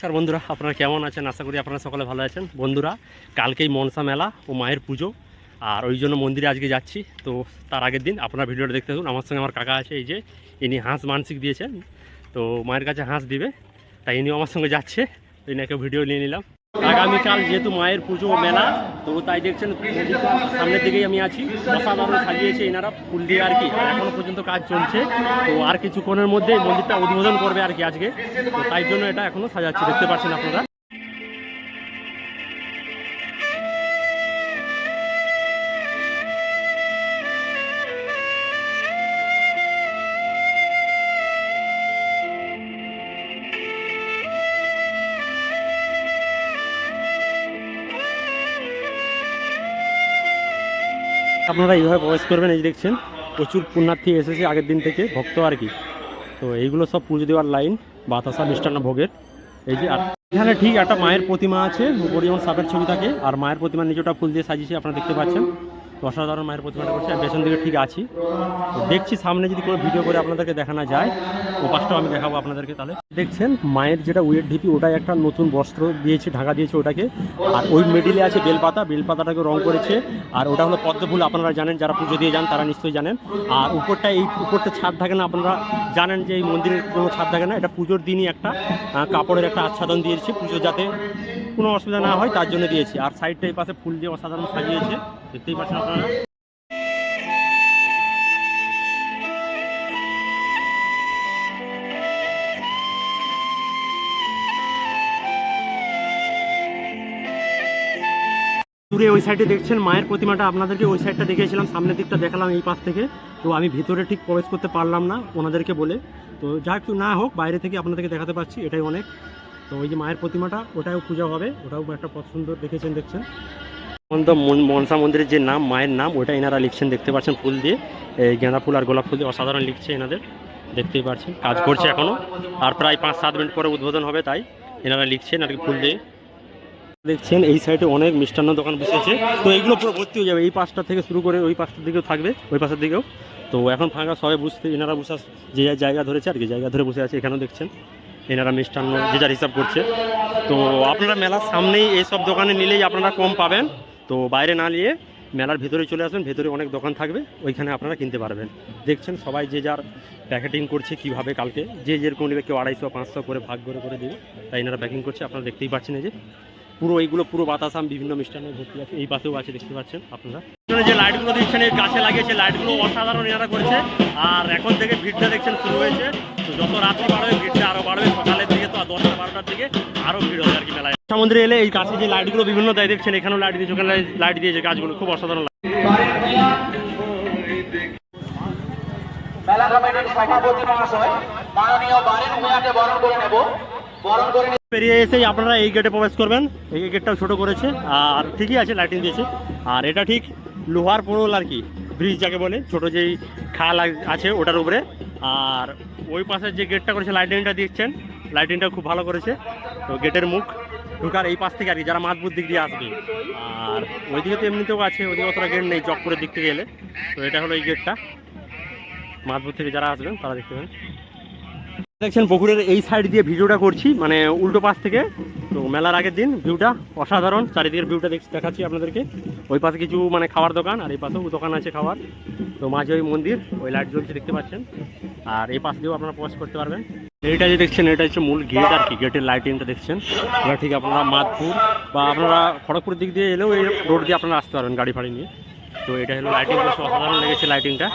নমস্কার বন্ধুরা, আপনারা কেমন আছেন? আশা করি আপনারা সকলে ভালো আছেন। বন্ধুরা, কালকেই মনসা মেলা ও মায়ের পুজো। আর ওই জন্য মন্দিরে আজকে যাচ্ছি। তো তার আগের দিন আপনারা ভিডিওটা দেখতে থাকুন। আমার সঙ্গে আমার কাকা আছে, এই যে ইনি হাঁস মানসিক দিয়েছেন। তো মায়ের কাছে হাঁস দিবে, তাই ইনিও আমার সঙ্গে যাচ্ছে। তো ইনাকে ভিডিও নিয়ে নিলাম। আগামীকাল যেহেতু মায়ের পুজো মেলা, তো তাই দেখছেন সামনের দিকেই আমি আছি। অসাধারণ সাজিয়েছে এনারা ফুল দিয়ে আর কি এখনও পর্যন্ত কাজ চলছে। তো আর কিছুক্ষণের মধ্যে মন্দিরটা উদ্বোধন করবে আর কি আজকে। তো তাই জন্য এটা এখনও সাজাচ্ছে, দেখতে পাচ্ছেন আপনারা। আপনারা এইভাবে প্রবেশ করবেন, এই দেখছেন, প্রচুর পুণ্যার্থী এসেছে আগের দিন থেকে, ভক্ত আর কি। তো এইগুলো সব পুজো দেওয়ার লাইন, বাতাসা মিষ্টান্ন ভোগের। এই যে আর এখানে ঠিক একটা মায়ের প্রতিমা আছে উপরে যেমন সাপের ছবি থাকে, আর মায়ের প্রতিমার নিচেটা ফুল দিয়ে সাজিয়েছে, আপনারা দেখতে পাচ্ছেন। অসাধারণ মায়ের প্রতিমাটা করছে, আর পেছন দিকে ঠিক আছি। তো দেখছি সামনে যদি কোনো ভিডিও করে আপনাদেরকে দেখানো যায়, ও পাশটাও আমি দেখাবো আপনাদেরকে তাহলে। দেখছেন, মায়ের যেটা উয়ের ঢিপি, ওটাই একটা নতুন বস্ত্র দিয়েছে, ঢাকা দিয়েছে ওটাকে। আর ওই মিডিলে আছে বেলপাতা, বেলপাতাটাকে রং করেছে, আর ওটা হলো পদ্ম ফুল, আপনারা জানেন, যারা পুজো দিয়ে যান, তারা নিশ্চয়ই জানেন। আর উপরটা এই উপরটা ছাদ থাকে না, আপনারা জানেন যে এই মন্দিরের কোনো ছাদ থাকে না, এটা পুজোর দিনই একটা কাপড়ের একটা আচ্ছাদন দিয়েছে পুজো যাতে কোনো অসুবিধা না হয়, তার জন্য দিয়েছি। আর সাইডটা এই পাশে ফুল দিয়ে অসাধারণ সাজিয়েছে, দেখতেই পাচ্ছেন আপনারা। দূরে ওই সাইডে দেখছেন মায়ের প্রতিমাটা, আপনাদেরকে ওই সাইডটা দেখিয়েছিলাম, সামনের দিকটা দেখালাম এই পাশ থেকে। তো আমি ভিতরে ঠিক প্রবেশ করতে পারলাম না ওনাদেরকে বলে। তো যা একটু না হোক, বাইরে থেকে আপনাদেরকে দেখাতে পাচ্ছি এটাই অনেক। তো ওই যে মায়ের প্রতিমাটা, ওটাও পূজা হবে। ওটাও একটা সুন্দর দেখেছেন, দেখছেন? মনসা মন্দিরের যে নাম, মায়ের নাম, ওটা এনারা লিখছেন, দেখতে পাচ্ছেন ফুল দিয়ে। এই গাঁদা ফুল আর গোলাপ ফুল দিয়ে অসাধারণ লিখছে এনাদের, দেখতেই পাচ্ছেন। কাজ করছে এখনও আর প্রায় পাঁচ সাত মিনিট পরে উদ্বোধন হবে তাই এনারা লিখছেন আর ফুল দিয়ে। দেখছেন, এই সাইডে অনেক মিষ্টান্ন দোকান বসেছে। তো এইগুলো পুরো ভর্তি হয়ে যাবে, এই পাশটা থেকে শুরু করে ওই পাশটার দিকেও থাকবে, ওই পাশের দিকেও। তো এখন ফাঁকা সবাই বুঝতে, এনারা বসে যে জায়গা ধরেছে আর কি, জায়গা ধরে বসে আছে, এখানেও দেখছেন। এনারা মিষ্টান্ন যে যার হিসাব করছে। তো আপনারা মেলার সামনেই এইসব দোকানে নিলেই আপনারা কম পাবেন। তো বাইরে না নিয়ে মেলার ভেতরে চলে আসবেন, ভেতরে অনেক দোকান থাকবে, ওইখানে আপনারা কিনতে পারবেন। দেখছেন সবাই যে যার প্যাকেটিং করছে কীভাবে কালকে, যে যেরকম নেবে কেউ আড়াইশো, পাঁচশো করে ভাগ করে করে দেবে। তাই এনারা প্যাকিং করছে, আপনারা দেখতেই পাচ্ছেন এই যে। পুরো এইগুলো পুরো বাতাসাম বিভিন্ন মিষ্টান্ন ভর্তি আছে। এই পাশেও আছে দেখতে পাচ্ছেন আপনারা। যে লাইটগুলো দিচ্ছেন এই গাছে লাগিয়েছে লাইটগুলো অসাধারণ এনারা করেছে। আর এখন থেকে ভিড়টা দেখছেন শুরু হয়েছে। তো যত রাত্রি বাড়বে ভিড়টা আরও বাড়বে। সকালের দিকে তো আর দশটা বারোটার দিকে আরও ভিড় হবে আর কি মেলায়। সমুদ্রে এলে এই কাছে যে লাইটগুলো বিভিন্ন দেয় দেখছেন এখানেও লাইট দিয়েছে ওখানে লাইট দিয়েছে গাছগুলো। খুব অসাধারণ লাগে। মেলা কমিটির সভাপতি মহাশয় মাননীয় বাড়ির ভূয়াকে বরণ করে নেব। বরণ করে পেরিয়ে এসেই আপনারা এই গেটে প্রবেশ করবেন। এই গেটটাও ছোট করেছে, আর ঠিকই আছে লাইটিং দিয়েছে। আর এটা ঠিক লোহার পোড়ল আর কি ব্রিজ যাকে বলে, ছোট যেই খাল আছে ওটার উপরে। আর ওই পাশের যে গেটটা করেছে লাইটিংটা দিচ্ছেন লাইটিংটা খুব ভালো করেছে। তো গেটের মুখ ঢুকার এই পাশ থেকে আর কি, যারা মাতবুর দিক দিয়ে আসবে। আর ওইদিকে তো এমনিতেও আছে ওইদিকে অতটা গেট নেই, চকপুরের দিক থেকে এলে। তো এটা হলো এই গেটটা মাতবুর থেকে যারা আসবেন, তারা দেখতে পাবেন। দেখছেন, পুকুরের এই সাইড দিয়ে ভিডিওটা করছি মানে উল্টো পাশ থেকে। তো মেলার আগের দিন ভিউটা অসাধারণ। চারিদিকের ভিউটা দেখাচ্ছি আপনাদেরকে। ওই পাশে কিছু মানে খাওয়ার দোকান, আর এই পাশেও দোকান আছে খাওয়ার। তো মাঝে ওই মন্দির, ওই লাইট জ্বলছে, দেখতে পাচ্ছেন। আর এই পাশ দিয়েও আপনারা প্রবেশ করতে পারবেন। এইটা যে দেখছেন, এটা হচ্ছে মূল গেট আর কি গেটের লাইটিংটা দেখছেন। এটা ঠিক আপনারা মাদপুর বা আপনারা খড়গপুর দিক দিয়ে এলেও এই রোড দিয়ে আপনারা আসতে পারবেন গাড়ি ফাড়ি নিয়ে। তো এটা হলো লাইটিং অসাধারণ লেগেছে লাইটিংটা